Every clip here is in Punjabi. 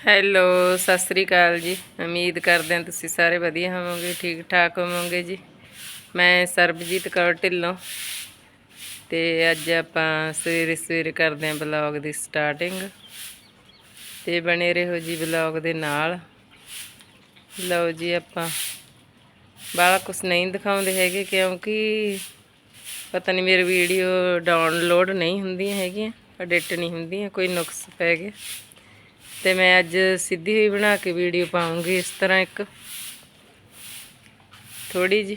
ਹੈਲੋ, ਸਤਿ ਸ੍ਰੀ ਅਕਾਲ ਜੀ। ਉਮੀਦ ਕਰਦੇ ਹਾਂ ਤੁਸੀਂ ਸਾਰੇ ਵਧੀਆ ਹੋਵੋਗੇ ਠੀਕ ਠਾਕ ਹੋਵੋਗੇ ਜੀ। ਮੈਂ ਸਰਬਜੀਤ ਕੌਰ ਢਿੱਲੋਂ ਤੇ ਅੱਜ ਆਪਾਂ ਸਵੇਰੇ ਸਵੇਰੇ ਕਰਦੇ ਹਾਂ ਬਲੌਗ ਦੀ ਸਟਾਰਟਿੰਗ। ਤੇ ਬਣੇ ਰਹੋ ਜੀ ਬਲੌਗ ਦੇ ਨਾਲ। ਲਓ ਜੀ ਆਪਾਂ। ਬਾਹਲਾ ਕੁਛ ਨਹੀਂ ਦਿਖਾਉਂਦੇ ਹੈਗੇ ਕਿਉਂਕਿ ਪਤਾ ਨਹੀਂ ਮੇਰੀ ਵੀਡੀਓ ਡਾਊਨਲੋਡ ਨਹੀਂ ਹੁੰਦੀਆਂ ਹੈਗੀਆਂ, ਐਡਿਟ ਨਹੀਂ ਹੁੰਦੀਆਂ, ਕੋਈ ਨੁਕਸ ਪੈ ਗਿਆ। ਤੇ ਮੈਂ ਅੱਜ ਸਿੱਧੀ ਹੋਈ ਬਣਾ ਕੇ ਵੀਡੀਓ ਪਾਉਂਗੀ, ਇਸ ਤਰ੍ਹਾਂ ਇੱਕ। ਥੋੜੀ ਜੀ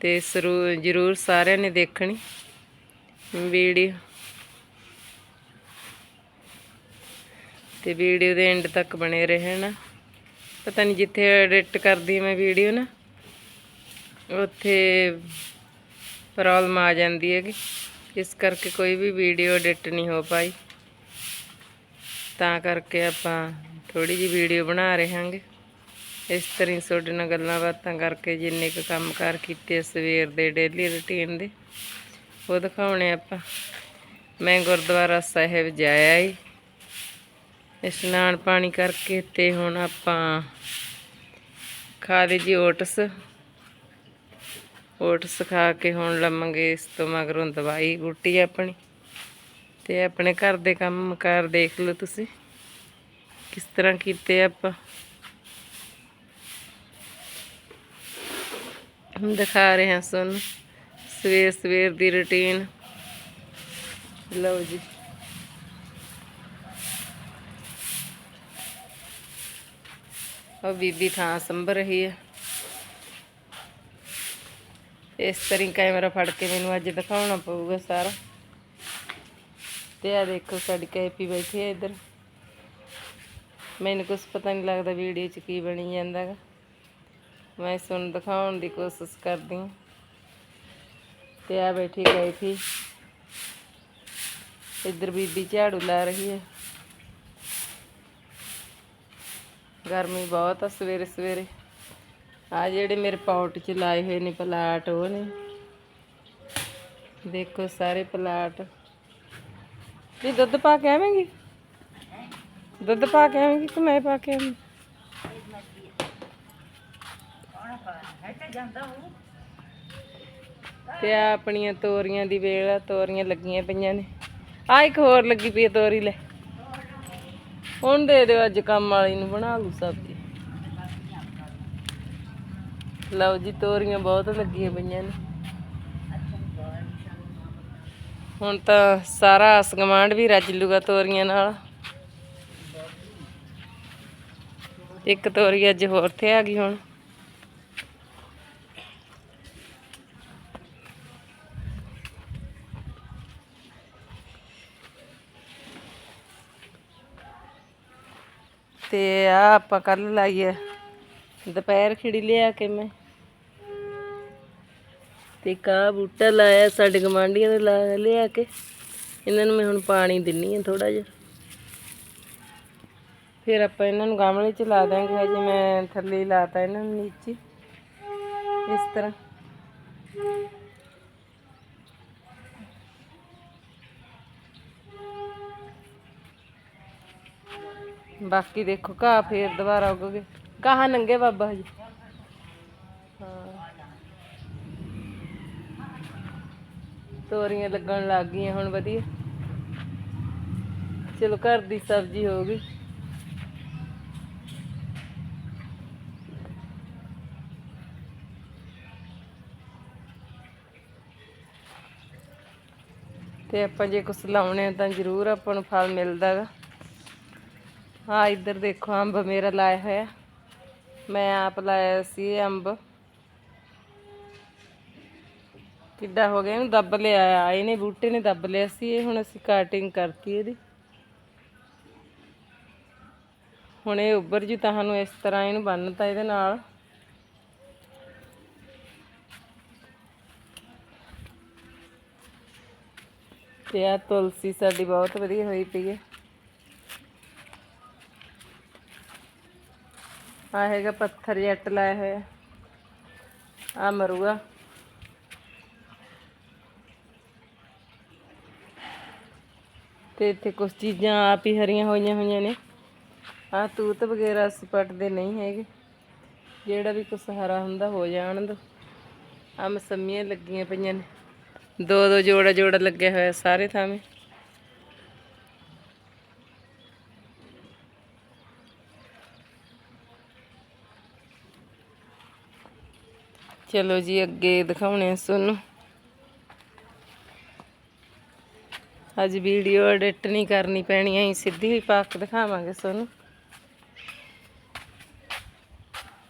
ਤੇ ਸਰੂ, ਜ਼ਰੂਰ ਸਾਰਿਆਂ ਨੇ ਦੇਖਣੀ ਵੀਡੀਓ। ਤੇ ਵੀਡੀਓ ਦੇ ਐਂਡ ਤੱਕ ਬਣੇ ਰਹਿਣਾ। ਪਤਾ ਨਹੀਂ ਜਿੱਥੇ ਐਡਿਟ ਕਰਦੀ ਮੈਂ ਵੀਡੀਓ ਨਾ, ਉੱਥੇ ਪ੍ਰੋਬਲਮ ਆ ਜਾਂਦੀ ਹੈਗੀ। ਇਸ ਕਰਕੇ ਕੋਈ ਵੀ ਵੀਡੀਓ ਐਡਿਟ ਨਹੀਂ ਹੋ ਪਾਈ। ਤਾਂ ਕਰਕੇ ਆਪਾਂ ਥੋੜੀ ਜਿਹੀ ਵੀਡੀਓ ਬਣਾ ਰਹੇ ਹਾਂਗੇ। ਇਸ ਤਰ੍ਹਾਂ ਹੀ ਤੁਹਾਡੇ ਨਾਲ ਗੱਲਾਂ ਬਾਤਾਂ ਕਰਕੇ ਜਿੰਨੇ ਕੁ ਕੰਮ ਕਾਰ ਕੀਤੇ ਸਵੇਰ ਦੇ, ਡੇਲੀ ਰੁਟੀਨ ਦੇ, ਉਹ ਦਿਖਾਉਣੇ ਆਪਾਂ। ਮੈਂ ਗੁਰਦੁਆਰਾ ਸਾਹਿਬ ਜਾਇਆ ਈ। ਇਸ਼ਨਾਨ ਪਾਣੀ ਕਰਕੇ ਤੇ ਹੁਣ ਆਪਾਂ ਖਾ ਲਈ ਜੀ ਓਟਸ ਓਟਸ ਖਾ ਕੇ ਹੁਣ ਲੰਮਾਂਗੇ ਇਸ ਤੋਂ ਮਗਰੋਂ ਦਵਾਈ ਬੂਟੀ ਆਪਣੀ। ਤੇ ਆਪਣੇ ਘਰ ਦੇ ਕੰਮ ਕਾਰ ਦੇਖ ਲਓ ਤੁਸੀਂ। ਕਿਸ ਤਰ੍ਹਾਂ ਕੀਤੇ ਆਪਾਂ। ਹੁਣ ਦਿਖਾ ਰਹੇ ਹਾਂ ਤੁਹਾਨੂੰ, ਸਵੇਰ ਸਵੇਰ ਦੀ ਰੁਟੀਨ ਲਓ ਜੀ। ਉਹ ਬੀਬੀ ਥਾਂ ਸੰਭ ਰਹੀ ਹੈ ਇਸ ਤਰ੍ਹਾਂ ਕੈਮਰਾ ਫੜ ਕੇ ਮੈਨੂੰ ਅੱਜ ਦਿਖਾਉਣਾ ਪਊਗਾ ਸਾਰਾ। ਤੇ ਆ ਦੇਖੋ ਸਾਡੀ ਕੈਪੀ ਬੈਠੀ ਹੈ ਇੱਧਰ। ਮੈਨੂੰ ਕੁਝ ਪਤਾ ਨਹੀਂ ਲੱਗਦਾ ਵੀਡੀਓ 'ਚ ਕੀ ਬਣੀ ਜਾਂਦਾ ਗਾ। ਮੈਂ ਤੁਹਾਨੂੰ ਦਿਖਾਉਣ ਦੀ ਕੋਸ਼ਿਸ਼ ਕਰਦੀ ਹਾਂ। ਤੇ ਆ ਬੈਠੀ ਕੈਪੀ। ਇੱਧਰ ਬੀਬੀ ਝਾੜੂ ਲਾ ਰਹੀ ਹੈ। ਗਰਮੀ ਬਹੁਤ ਆ ਸਵੇਰੇ ਸਵੇਰੇ। ਆ ਜਿਹੜੇ ਮੇਰੇ ਪੌਟ 'ਚ ਲਾਏ ਹੋਏ ਨੇ ਪਲਾਟ, ਉਹ ਨੇ। ਦੇਖੋ ਸਾਰੇ ਪਲਾਟ। ਵੀ ਦੁੱਧ ਪਾ ਕੇ ਆਵੇਂਗੀ? ਦੁੱਧ ਪਾ ਕੇ ਆਵੇਂਗੀ ਕਿ ਮੈਂ ਪਾ ਕੇ ਆਵਾਂ? ਤੇ ਆ ਆਪਣੀਆਂ ਤੋਰੀਆਂ ਦੀ ਵੇਲ ਆ, ਤੋਰੀਆਂ ਲੱਗੀਆਂ ਪਈਆਂ ਨੇ। ਆ ਇੱਕ ਹੋਰ ਲੱਗੀ ਪਈ ਤੋਰੀ, ਲੈ। ਹੁਣ ਦੇ ਦਿਓ, ਅੱਜ ਕੰਮ ਵਾਲੀ ਨੂੰ ਬਣਾ ਲੂ ਸਬਜ਼ੀ। ਲਓ ਜੀ, ਤੋਰੀਆਂ ਬਹੁਤ ਲੱਗੀਆਂ ਪਈਆਂ ਨੇ। ਹੁਣ ਤਾਂ ਸਾਰਾ ਆਸ ਗਵਾਂਡ ਵੀ ਰੱਜ ਲੂਗਾ ਤੋਰੀਆਂ ਨਾਲ। ਇੱਕ ਤੋਰੀ ਅੱਜ ਹੋਰ ਤੇ ਆ ਗਈ ਹੁਣ। ਤੇ ਆ ਆਪਾਂ ਕੱਲ ਲਾਈਏ। ਦੁਪਹਿਰ ਖਿੜੀ ਲਿਆ ਕੇ ਮੈਂ। ਤੇ ਕਾ ਬੂਟਾ ਲਾਇਆ, ਸਾਡੇ ਗਵਾਂਢੀਆਂ ਨੇ ਲਾ ਲਿਆ ਕੇ। ਇਹਨਾਂ ਨੂੰ ਮੈਂ ਹੁਣ ਪਾਣੀ ਦਿੰਨੀ ਆ ਥੋੜਾ ਜਿਹਾ। ਫਿਰ ਆਪਾਂ ਇਹਨਾਂ ਨੂੰ ਗਮਲੇ 'ਚ ਲਾ ਦਾਂਗੇ ਹਜੇ ਮੈਂ ਥੱਲੇ ਹੀ ਲਾਤਾ ਇਹਨਾਂ ਨੂੰ ਨੀਚੇ। ਇਸ ਤਰ੍ਹਾਂ। ਬਾਕੀ ਦੇਖੋ, ਘਾਹ ਫੇਰ ਦੁਬਾਰਾ ਉੱਗੋਗੇ ਕਹਾ ਨੰਗੇ ਬਾਬਾ ਜੀ ਤੋਰੀਆਂ ਲੱਗਣ ਲੱਗ ਗਈਆਂ ਹੁਣ ਵਧੀਆ। ਚਲੋ ਘਰ ਦੀ ਸਬਜ਼ੀ ਹੋ ਗਈ। ਤੇ ਆਪਾਂ ਜੇ ਕੁਛ ਲਾਉਣੇ ਤਾਂ ਜ਼ਰੂਰ ਆਪਾਂ ਨੂੰ ਫਲ ਮਿਲਦਾ ਗਾ। ਹਾਂ ਇੱਧਰ ਦੇਖੋ ਅੰਬ ਮੇਰਾ ਲਾਇਆ ਹੋਇਆ। ਮੈਂ ਆਪ ਲਾਇਆ ਸੀ ਇਹ ਅੰਬ। ਕਿੱਡਾ ਹੋ ਗਿਆ, ਇਹਨੂੰ ਦੱਬ ਲਿਆ ਆ ਇਹਨੇ ਬੂਟੇ ਨੇ ਦੱਬ ਲਿਆ ਸੀ, ਇਹ ਹੁਣ ਅਸੀਂ ਕਟਿੰਗ ਕਰਤੀ ਇਹਦੀ। ਹੁਣ ਇਹ ਉੱਭਰ ਜੀ ਤੁਹਾਨੂੰ ਇਸ ਤਰ੍ਹਾਂ ਇਹਨੂੰ ਬੰਨਤਾ ਇਹਦੇ ਨਾਲ। ਤੇ ਆ ਤੁਲਸੀ ਸਾਡੀ ਬਹੁਤ ਵਧੀਆ ਹੋਈ ਪਈ ਹੈ। ਆ ਹੈਗਾ ਪੱਥਰ ਜੱਟ ਲਾਇਆ ਹੋਇਆ। ਆ ਮਰੂਆ। ਤੇ ਇੱਥੇ ਕੁਝ ਚੀਜ਼ਾਂ ਆਪ ਹੀ ਹਰੀਆਂ ਹੋਈਆਂ ਹੋਈਆਂ ਨੇ। ਆ ਤੂਤ ਵਗੈਰਾ ਅਸੀਂ ਪੱਟਦੇ ਨਹੀਂ ਹੈਗੇ। ਜਿਹੜਾ ਵੀ ਕੁਛ ਹਰਾ ਹੁੰਦਾ ਹੋ ਜਾਣ ਦੋ ਆ ਮਸੰਮੀਆਂ ਲੱਗੀਆਂ ਪਈਆਂ ਨੇ। ਦੋ ਦੋ ਜੋੜਾ ਜੋੜਾ ਲੱਗਿਆ ਹੋਇਆ ਸਾਰੇ ਥਾਵੇਂ। ਚਲੋ ਜੀ, ਅੱਗੇ ਦਿਖਾਉਣੇ ਆ ਤੁਹਾਨੂੰ। ਅੱਜ ਵੀਡੀਓ ਐਡਿਟ ਨਹੀਂ ਕਰਨੀ ਪੈਣੀ ਐ ਸਿੱਧੀ ਹੀ ਪਾ ਕੇ ਦਿਖਾਵਾਂਗੇ ਤੁਹਾਨੂੰ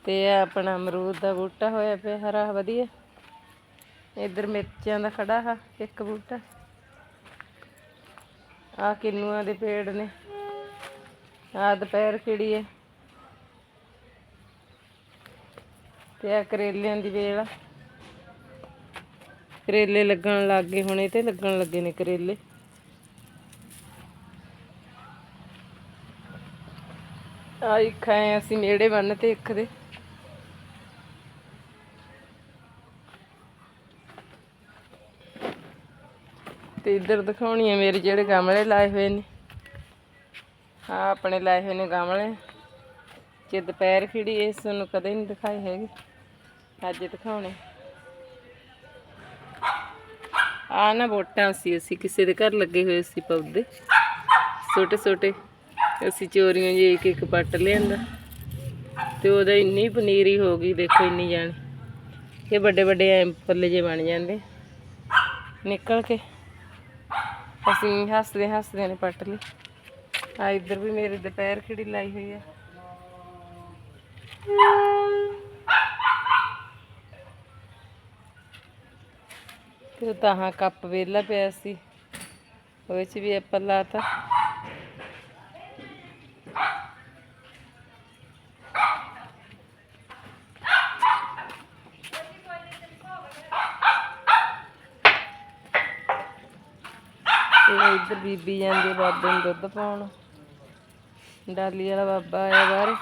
ਤੇ ਇਹ ਆਪਣਾ ਅਮਰੂਦ ਦਾ ਬੂਟਾ ਹੋਇਆ ਪਿਆ, ਹਰਾ, ਵਧੀਆ। ਇੱਧਰ ਮਿਰਚਾਂ ਦਾ ਖੜਾ ਹਾ, ਇੱਕ ਬੂਟਾ। ਆ ਕਿੰਨੂਆਂ ਦੇ ਪੇੜ ਨੇ। ਆ ਦੁਪਹਿਰ ਖਿੜੀ ਹੈ ਤੇ ਆ ਕਰੇਲਿਆਂ ਦੀ ਵੇਲ ਆ। ਕਰੇਲੇ ਲੱਗਣ ਲੱਗ ਗਏ, ਹੁਣ ਇਹ ਤੇ ਲੱਗਣ ਲੱਗੇ ਨੇ ਕਰੇਲੇ। ਆ ਇੱਕ ਆਏ ਅਸੀਂ ਮੇੜੇ ਬੰਨ ਤੇ ਇੱਕ ਦੇ। ਤੇ ਇੱਧਰ ਦਿਖਾਉਣੀ ਆ ਮੇਰੇ ਜਿਹੜੇ ਗਮਲੇ ਲਾਏ ਹੋਏ ਨੇ। ਆ ਆਪਣੇ ਲਾਏ ਹੋਏ ਨੇ ਗਮਲੇ। ਜੇ ਦੁਪਹਿਰ ਖਿੜੀ ਇਸ ਨੂੰ ਕਦੇ ਨਹੀਂ ਦਿਖਾਏ ਹੈਗੇ। ਅੱਜ ਦਿਖਾਉਣੇ। ਆ ਨਾ ਵੋਟਾਂ ਸੀ, ਅਸੀਂ ਕਿਸੇ ਦੇ ਘਰ ਲੱਗੇ ਹੋਏ ਸੀ ਪੌਦੇ। ਛੋਟੇ ਛੋਟੇ ਅਸੀਂ ਚੋਰੀਆਂ ਜੇ ਇੱਕ ਇੱਕ ਪੱਟ ਲਿਆਂਦਾ। ਤੇ ਉਹਦਾ ਇੰਨੀ ਪਨੀਰੀ ਹੋ ਗਈ, ਦੇਖੋ ਇੰਨੀ ਜਾਣੀ। ਇਹ ਵੱਡੇ ਵੱਡੇ ਐ ਜੇ ਬਣ ਜਾਂਦੇ। ਨਿਕਲ ਕੇ ਅਸੀਂ ਹੱਸਦੇ ਹੱਸਦੇ ਨੇ ਪੱਟ ਲਈ ਆ ਇੱਧਰ ਵੀ ਮੇਰੇ ਦੁਪਹਿਰ ਖਿੜੀ ਲਾਈ ਹੋਈ ਆ। ਤੇ ਤਾਂ ਕੱਪ ਵੇਲਾ ਪਿਆ ਸੀ। ਉਹਦੇ ਚ ਵੀ ਐਪਲ ਲਾਤਾ। ਤੇ ਇੱਧਰ ਬੀਬੀ ਜਾਂਦੀ ਬਾਬੇ ਨੂੰ ਦੁੱਧ ਪਾਉਣ। ਡਾਲੀ ਵਾਲਾ ਬਾਬਾ ਆਇਆ ਬਾਹਰ।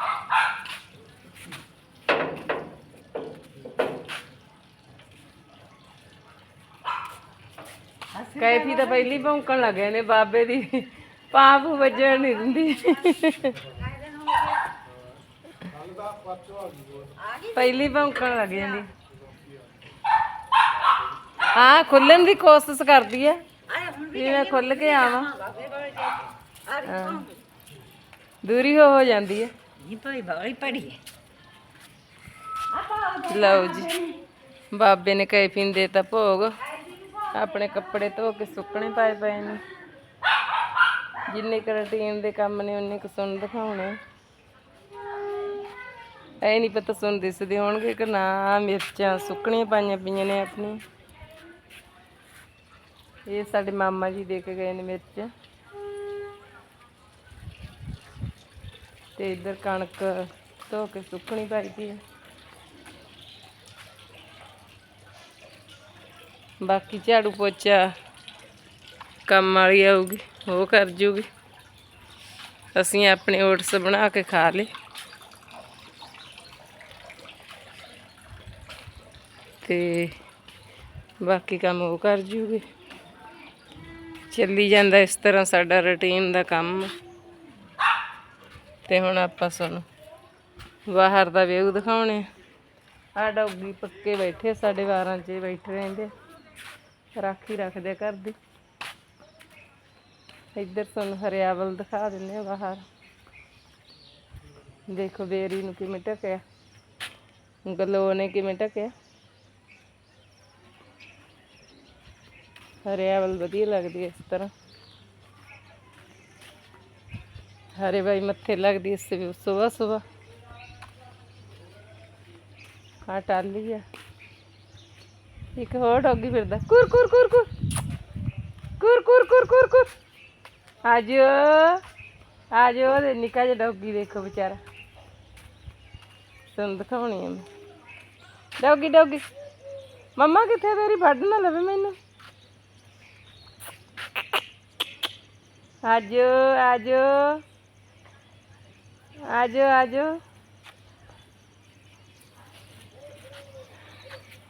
ਕੈਫੀ ਤਾਂ ਪਹਿਲੀ ਭੌਂਕਣ ਲੱਗੇ ਨੇ ਬਾਬੇ ਦੀ। ਪਾਪ ਵੱਜਣ ਨਹੀਂ ਦਿੰਦੀ। ਪਹਿਲੀ ਭੌਂਕਣ ਲੱਗ ਜਾਂਦੀ ਹਾਂ, ਖੁੱਲਣ ਦੀ ਕੋਸ਼ਿਸ਼ ਕਰਦੀ ਹੈ ਵੀ ਮੈਂ ਖੁੱਲ ਕੇ ਆਵਾਂ। ਹਾਂ। ਦੂਰੀ ਹੋ ਹੋ ਜਾਂਦੀ ਹੈ। ਇਹ ਭਾਈ ਬੜੀ ਪੜੀ ਹੈ। ਲਓ ਜੀ ਬਾਬੇ ਨੇ ਕੈਫੀ ਨੂੰ ਦੇਤਾ ਭੋਗ। ਆਪਣੇ ਕੱਪੜੇ ਧੋ ਕੇ ਸੁੱਕਣੇ ਪਾਏ ਪਏ ਨੇ। ਜਿੰਨੇ ਕੁ ਰੁਟੀਨ ਦੇ ਕੰਮ ਨੇ ਉਨੇ ਕੁ ਸੁਣ ਦਿਖਾਉਣੇ। ਐ ਨਹੀਂ ਪਤਾ ਸੁਣ ਦਿਸਦੇ ਹੋਣਗੇ ਕਿ ਨਾ। ਮਿਰਚਾਂ ਸੁੱਕਣੀਆਂ ਪਾਈਆਂ ਪਈਆਂ ਨੇ ਆਪਣੀ ਇਹ ਸਾਡੇ ਮਾਮਾ ਜੀ ਦੇ ਕੇ ਗਏ ਨੇ ਮਿਰਚ ਤੇ ਇੱਧਰ ਕਣਕ ਧੋ ਕੇ ਸੁੱਕਣੀ ਪਾਈ ਪਈ ਹੈ ਬਾਕੀ ਝਾੜੂ ਪੋਚਾ ਕੰਮ ਵਾਲੀ ਆਊਗੀ, ਉਹ ਕਰ ਜੂਗੀ। ਅਸੀਂ ਆਪਣੇ ਓਟਸ ਬਣਾ ਕੇ ਖਾ ਲਏ। ਤੇ ਬਾਕੀ ਕੰਮ ਉਹ ਕਰ ਜੂਗੀ। ਚੱਲੀ ਜਾਂਦਾ ਇਸ ਤਰ੍ਹਾਂ ਸਾਡਾ ਰੁਟੀਨ ਦਾ ਕੰਮ। ਤੇ ਹੁਣ ਆਪਾਂ ਸਾਨੂੰ ਬਾਹਰ ਦਾ ਵਿਊ ਦਿਖਾਉਣੇ। ਆ ਡੌਗੀ ਪੱਕੇ ਬੈਠੇ, ਸਾਡੇ ਵਾਰਾਂ 'ਚ ਬੈਠੇ ਰਹਿੰਦੇ। ਰਾਖੀ ਰੱਖਦੇ ਘਰ ਦੀ। ਇੱਧਰ ਤੁਹਾਨੂੰ ਹਰਿਆਵਲ ਦਿਖਾ ਦਿੰਦੇ ਆ ਬਾਹਰ। ਦੇਖੋ ਬੇਰੀ ਨੂੰ ਕਿਵੇਂ ਢਕਿਆ। ਗਲੋ ਨੇ ਕਿਵੇਂ ਢਕਿਆ। ਹਰਿਆਵਲ ਵਧੀਆ ਲੱਗਦੀ ਹੈ ਇਸ ਤਰ੍ਹਾਂ ਹਰੇ ਭਾਈ ਮੱਥੇ ਲੱਗਦੀ ਇਸ ਤੇ ਸਵੇਰ ਸਵੇਰ ਆ ਟਾਲੀ ਆ ਇੱਕ ਹੋਰ ਡੌਗੀ ਫਿਰਦਾ ਕੁਰ ਕੁਰ ਕੁਰ ਕੁਰ ਕੁਰ ਕੁਰ ਕੁਰ ਕੁਰ ਕੁਰ ਆਜੋ ਆਜੋ ਉਹਦੇ ਨਿੱਕਾ ਜਿਹਾ ਡੌਗੀ ਦੇਖੋ ਵਿਚਾਰਾ ਤੁਹਾਨੂੰ ਦਿਖਾਉਣੀ ਆ ਮੈਂ ਡੌਗੀ ਡੌਗੀ ਮੰਮਾ ਕਿੱਥੇ ਮੇਰੀ ਫੜ ਨਾ ਲਵੇ ਮੈਨੂੰ ਆਜੋ ਆਜੋ ਆਜੋ ਆਜੋ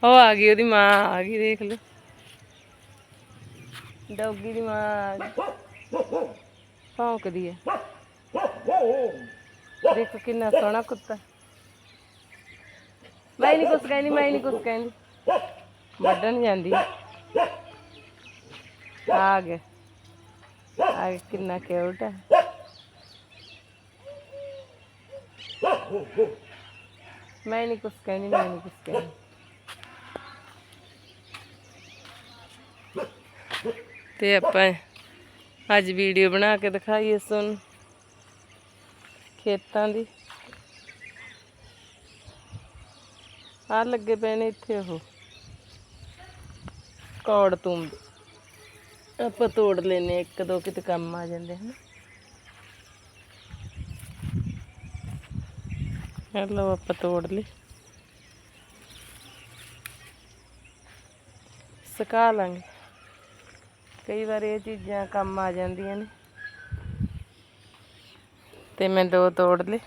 ਉਹ ਆ ਗਈ ਉਹਦੀ ਮਾਂ, ਆ ਗਈ, ਦੇਖ ਲਓ। ਡੌਗੀ ਦੀ ਮਾਂ ਆ ਗਈ। ਭੌਂਕਦੀ ਹੈ। ਦੇਖੋ ਕਿੰਨਾ ਸੋਹਣਾ ਕੁੱਤਾ। ਮੈਂ ਨਹੀਂ ਕੁਛ ਕਹਿੰਦੀ, ਮੈਂ ਨਹੀਂ ਕੁਛ ਕਹਿੰਦੀ। ਵੱਢਣ ਜਾਂਦੀ ਆ ਗਿਆ। ਆ ਕਿੰਨਾ ਕਿਊਟ ਹੈ ਮੈਂ ਨਹੀਂ ਕੁਛ ਕਹਿਣੀ, ਮੈਂ ਨਹੀਂ ਕੁਛ ਕਹਿਣੀ। ਤੇ ਆਪਾਂ ਅੱਜ ਵੀਡੀਓ ਬਣਾ ਕੇ ਦਿਖਾਈਏ ਸੁਣ ਖੇਤਾਂ ਦੀ। ਆ ਲੱਗੇ ਪਏ ਨੇ ਇੱਥੇ ਉਹ, ਕੌੜ ਤੁੰਬ ਆਪਾਂ ਤੋੜ ਲੈਨੇ ਇੱਕ ਦੋ ਕਿਤੇ ਕੰਮ ਆ ਜਾਂਦੇ ਹਨ। ਹੈਲੋ ਆਪਾਂ ਤੋੜ ਲਈ। ਸੁਕਾ ਲਾਂਗੇ। ਕਈ ਵਾਰ ਇਹ ਚੀਜ਼ਾਂ ਕੰਮ ਆ ਜਾਂਦੀਆਂ ਨੇ। ਤੇ ਮੈਂ ਦੋ ਤੋੜ ਲਏ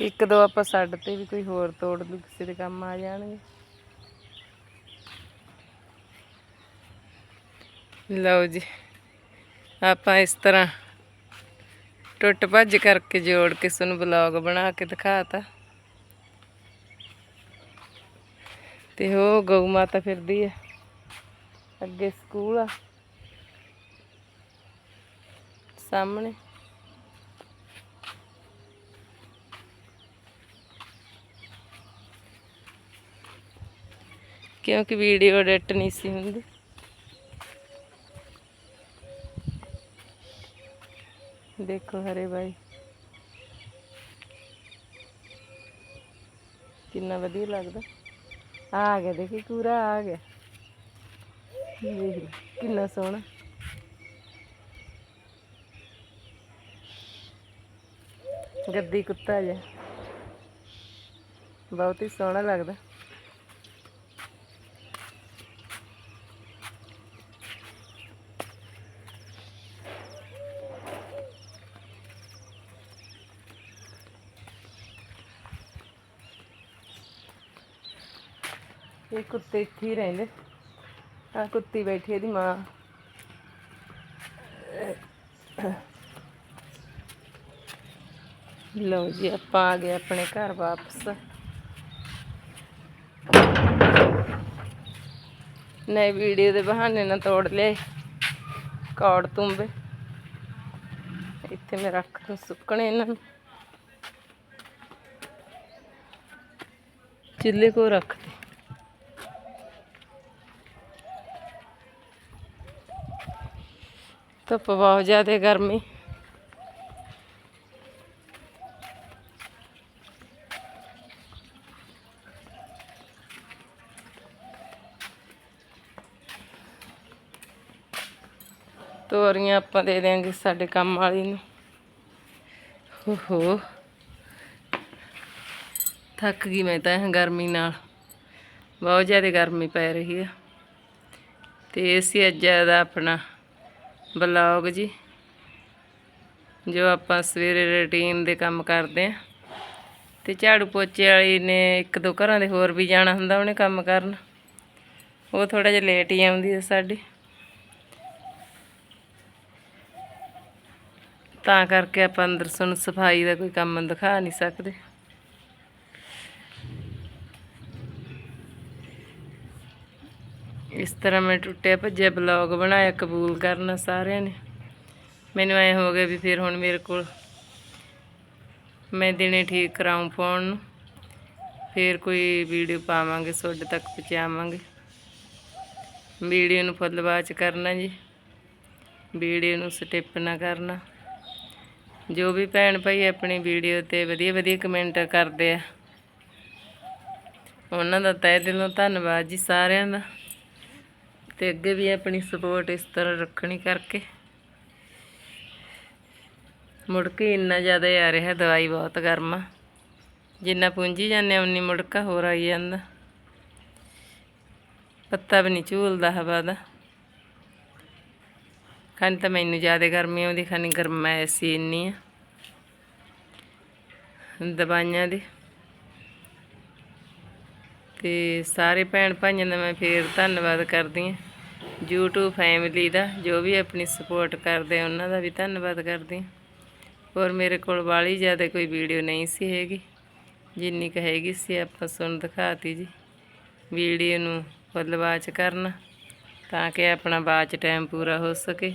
ਇੱਕ ਦੋ ਆਪਾਂ ਛੱਡ ਤੇ ਵੀ ਕੋਈ ਹੋਰ ਤੋੜ ਲੂ ਕਿਸੇ ਦੇ ਕੰਮ ਆ ਜਾਣਗੇ। ਲਓ ਜੀ, ਆਪਾਂ ਇਸ ਤਰ੍ਹਾਂ ਟੁੱਟ ਭੱਜ ਕਰਕੇ ਜੋੜ ਕੇ ਤੁਹਾਨੂੰ ਬਲੌਗ ਬਣਾ ਕੇ ਦਿਖਾਤਾ। ਤੇ ਉਹ ਗਊ ਮਾਤਾ ਫਿਰਦੀ ਹੈ ਅੱਗੇ ਸਕੂਲ ਆ। ਸਾਹਮਣੇ। ਕਿਉਂਕਿ ਵੀਡੀਓ ਐਡਿਟ ਨਹੀਂ ਸੀ ਹੁੰਦੀ। ਦੇਖੋ ਹਰੇ ਭਾਈ ਕਿੰਨਾ ਵਧੀਆ ਲੱਗਦਾ ਆ ਗਿਆ ਦੇਖੀ ਪੂਰਾ ਆ ਗਿਆ ਦੇਖ ਲੈ, ਕਿੰਨਾ ਸੋਹਣਾ ਗੱਦੀ ਕੁੱਤਾ ਜਿਹਾ ਬਹੁਤ ਹੀ ਸੋਹਣਾ ਲੱਗਦਾ ਕੁੱਤੇ ਇੱਥੇ ਹੀ ਰਹਿੰਦੇ। ਆ ਕੁੱਤੀ ਬੈਠੀ ਇਹਦੀ ਮਾਂ। ਲਓ ਜੀ, ਆਪਾਂ ਆ ਗਏ ਆਪਣੇ ਘਰ ਵਾਪਸ। ਨਈ ਵੀਡੀਓ ਦੇ ਬਹਾਨੇ ਨਾਲ ਤੋੜ ਲਏ। ਕੌੜ ਤੁੰਬੇ। ਇੱਥੇ ਮੈਂ ਰੱਖ ਦੂੰ ਸੁੱਕਣੇ ਇਹਨਾਂ ਨੂੰ। ਚਿੱਲੇ ਕੋ ਰੱਖ ਧੁੱਪ ਬਹੁਤ ਜ਼ਿਆਦਾ ਗਰਮੀ। ਤੋਰੀਆਂ ਆਪਾਂ ਦੇ ਦਿਆਂਗੇ ਸਾਡੇ ਕੰਮ ਵਾਲੀ ਨੂੰ। ਹੋ ਹੋ ਥੱਕ ਗਈ ਮੈਂ ਤਾਂ ਗਰਮੀ ਨਾਲ। ਬਹੁਤ ਜ਼ਿਆਦਾ ਗਰਮੀ ਪੈ ਰਹੀ ਆ। ਤੇ ਅਸੀਂ ਅੱਜ ਦਾ ਆਪਣਾ। ਬਲੌਗ ਜੀ, ਜੋ ਆਪਾਂ ਸਵੇਰੇ ਰੁਟੀਨ ਦੇ ਕੰਮ ਕਰਦੇ ਆ ਤੇ ਝਾੜੂ ਪੋਚੇ ਵਾਲੀ ਨੇ ਇੱਕ ਦੋ ਘਰਾਂ ਦੇ ਹੋਰ ਵੀ ਜਾਣਾ ਹੁੰਦਾ ਉਹਨੇ ਕੰਮ ਕਰਨ। ਉਹ ਥੋੜਾ ਜਿਹਾ ਲੇਟ ਹੀ ਆਉਂਦੀ ਹੈ ਸਾਡੀ। ਤਾਂ ਕਰਕੇ ਆਪਾਂ ਅੰਦਰ ਸਾਨੂੰ ਸਫ਼ਾਈ ਦਾ ਕੋਈ ਕੰਮ ਦਿਖਾ ਨਹੀਂ ਸਕਦੇ। ਇਸ ਤਰ੍ਹਾਂ ਮੈਂ ਟੁੱਟਿਆ ਭੱਜਿਆ ਬਲੌਗ ਬਣਾਇਆ ਕਬੂਲ ਕਰਨਾ ਸਾਰਿਆਂ ਨੇ। ਮੈਨੂੰ ਐ ਹੋ ਗਿਆ ਵੀ ਫਿਰ ਹੁਣ ਮੇਰੇ ਕੋਲ ਮੈਂ ਦਿਨੇ ਠੀਕ ਕਰਾਉਂ ਫੋਨ ਨੂੰ। ਫਿਰ ਕੋਈ ਵੀਡੀਓ ਪਾਵਾਂਗੇ ਤੁਹਾਡੇ ਤੱਕ ਪਹੁੰਚਾਵਾਂਗੇ। ਵੀਡੀਓ ਨੂੰ ਫੁੱਲ ਵਾਚ ਕਰਨਾ ਜੀ। ਵੀਡੀਓ ਨੂੰ ਸਟਿਪ ਨਾ ਕਰਨਾ। ਜੋ ਵੀ ਭੈਣ ਭਾਈ ਆਪਣੀ ਵੀਡੀਓ ਤੇ ਵਧੀਆ ਵਧੀਆ ਕਮੈਂਟ ਕਰਦੇ ਆ, ਉਹਨਾਂ ਦਾ ਤਹਿ ਦਿਲੋਂ ਧੰਨਵਾਦ ਜੀ ਸਾਰਿਆਂ ਦਾ। ਤੇ ਅੱਗੇ ਵੀ ਆਪਣੀ ਸਪੋਰਟ ਇਸ ਤਰ੍ਹਾਂ ਰੱਖਣੀ ਕਰਕੇ। ਮੁੜ ਕੇ ਇੰਨਾ ਜ਼ਿਆਦਾ ਆ ਰਿਹਾ, ਦਵਾਈ ਬਹੁਤ ਗਰਮ ਆ। ਜਿੰਨਾ ਪੁੰਜੀ ਜਾਂਦੇ ਉਨੀ ਮੁੜਕਾ ਹੋਰ ਆਈ ਜਾਂਦਾ। ਪੱਤਾ ਵੀ ਨਹੀਂ ਝੂਲਦਾ ਹਵਾ ਦਾ। ਖਾਣੀ ਤਾਂ ਮੈਨੂੰ ਜ਼ਿਆਦਾ ਗਰਮੀ ਆਉਂਦੀ ਖਾਣੀ ਗਰਮੈਸ਼ ਹੀ ਇੰਨੀ ਆ। ਦਵਾਈਆਂ ਦੀ। ਤੇ ਸਾਰੇ ਭੈਣ ਭਾਈਆਂ ਦਾ ਮੈਂ ਫੇਰ ਧੰਨਵਾਦ ਕਰਦੀ ਹਾਂ। YouTube ਫੈਮਿਲੀ ਦਾ, ਜੋ ਵੀ ਆਪਣੀ ਸਪੋਰਟ ਕਰਦੇ ਆ, ਉਹਨਾਂ ਦਾ ਵੀ ਧੰਨਵਾਦ ਕਰਦੀ ਹਾਂ। ਔਰ ਮੇਰੇ ਕੋਲ ਵਾਲੀ ਜ਼ਿਆਦਾ ਕੋਈ ਵੀਡੀਓ ਨਹੀਂ ਸੀ ਹੈਗੀ। ਜਿੰਨੀ ਕੁ ਹੈਗੀ ਸੀ ਆਪਾਂ ਸੁਣ ਦਿਖਾਤੀ ਜੀ। ਵੀਡੀਓ ਨੂੰ ਫੁੱਲ ਵਾਚ ਕਰਨਾ, ਤਾਂ ਕਿ ਆਪਣਾ ਬਾਚ ਟਾਈਮ ਪੂਰਾ ਹੋ ਸਕੇ।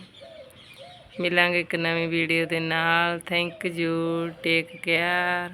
ਮਿਲਾਂਗੇ ਇੱਕ ਨਵੀਂ ਵੀਡੀਓ ਦੇ ਨਾਲ। Thank you take care